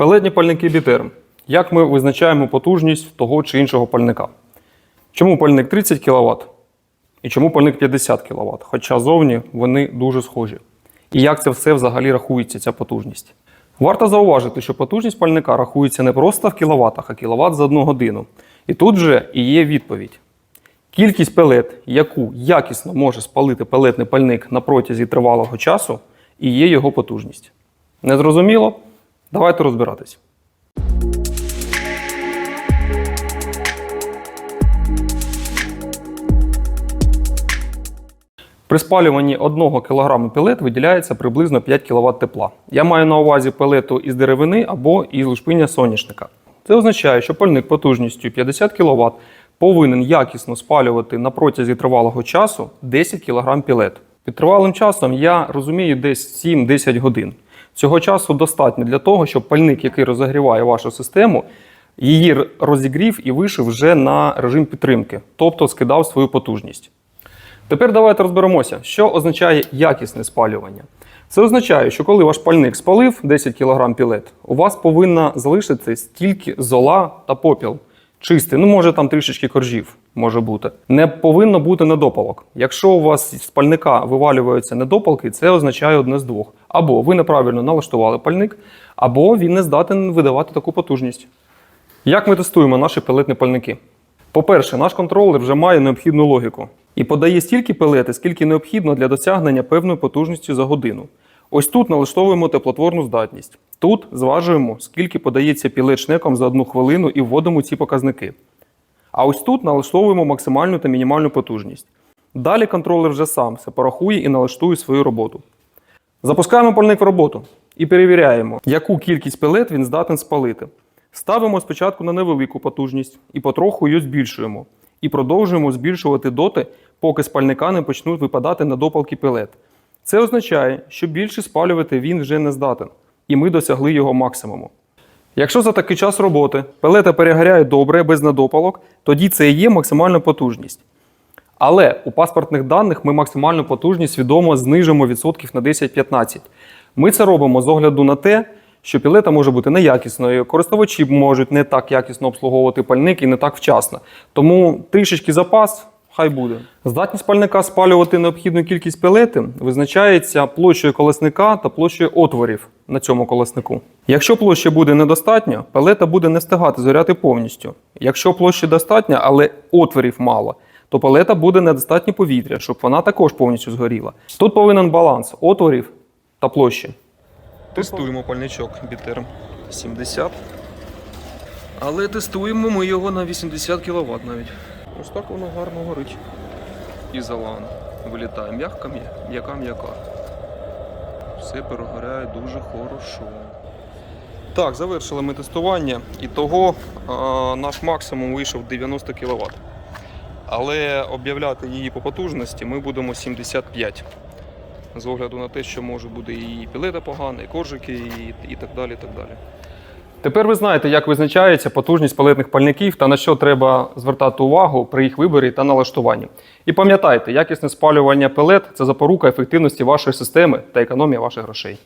Пелетні пальники Бітерм. Як ми визначаємо потужність того чи іншого пальника? Чому пальник 30 кВт і чому пальник 50 кВт? Хоча зовні вони дуже схожі. І як це все взагалі рахується, ця потужність? Варто зауважити, що потужність пальника рахується не просто в кіловатах, а кіловат за одну годину. І тут же і є відповідь. Кількість пелет, яку якісно може спалити пелетний пальник на протязі тривалого часу, і є його потужність. Не зрозуміло? Давайте розбиратись. При спалюванні 1 кг пелет виділяється приблизно 5 кВт тепла. Я маю на увазі пелету із деревини або із лушпиння соняшника. Це означає, що пальник потужністю 50 кВт повинен якісно спалювати на протязі тривалого часу 10 кг пелет. Під тривалим часом я розумію десь 7-10 годин. Цього часу достатньо для того, щоб пальник, який розігріває вашу систему, її розігрів і вийшов вже на режим підтримки, тобто скидав свою потужність. Тепер давайте розберемося, що означає якісне спалювання. Це означає, що коли ваш пальник спалив 10 кг пілет, у вас повинна залишитись тільки зола та попіл. Чистий, ну може там трішечки коржів може бути. Не повинно бути недопалок. Якщо у вас з пальника вивалюються недопалки, це означає одне з двох. Або ви неправильно налаштували пальник, або він не здатен видавати таку потужність. Як ми тестуємо наші пелетні пальники? По-перше, наш контролер вже має необхідну логіку і подає стільки пелети, скільки необхідно для досягнення певної потужності за годину. Ось тут налаштовуємо теплотворну здатність. Тут зважуємо, скільки подається пілет шнеком за одну хвилину і вводимо ці показники. А ось тут налаштовуємо максимальну та мінімальну потужність. Далі контролер вже сам все порахує і налаштує свою роботу. Запускаємо пальник в роботу і перевіряємо, яку кількість пелет він здатен спалити. Ставимо спочатку на невелику потужність і потроху її збільшуємо. І продовжуємо збільшувати доти, поки з пальника не почнуть випадати недопалки пелет. Це означає, що більше спалювати він вже не здатен, і ми досягли його максимуму. Якщо за такий час роботи пелета перегоряє добре, без недопалок, тоді це і є максимальна потужність. Але у паспортних даних ми максимальну потужність свідомо знижимо відсотків на 10-15. Ми це робимо з огляду на те, що пілета може бути неякісною, користувачі можуть не так якісно обслуговувати пальник і не так вчасно. Тому трішечки запас. Хай буде. Здатність пальника спалювати необхідну кількість пелети визначається площею колесника та площею отворів на цьому колеснику. Якщо площі буде недостатньо, пелета буде не встигати зоряти повністю. Якщо площі достатньо, але отворів мало, то пелета буде недостатньо повітря, щоб вона також повністю згоріла. Тут повинен баланс отворів та площі. Тестуємо пальничок Бітерм 70. Але тестуємо ми його на 80 кВт навіть. Ось так воно гарно горить. Ізолан. Вилітає м'яка, м'яка, м'яка. Все перегоряє дуже хорошо. Так, завершили ми тестування. І того а, наш максимум вийшов 90 кВт. Але об'являти її по потужності ми будемо 75. З огляду на те, що може бути і пілета погана, і коржики, і, і так далі. І так далі. Тепер ви знаєте, як визначається потужність палетних пальників та на що треба звертати увагу при їх виборі та налаштуванні. І пам'ятайте, якісне спалювання пелет це запорука ефективності вашої системи та економія ваших грошей.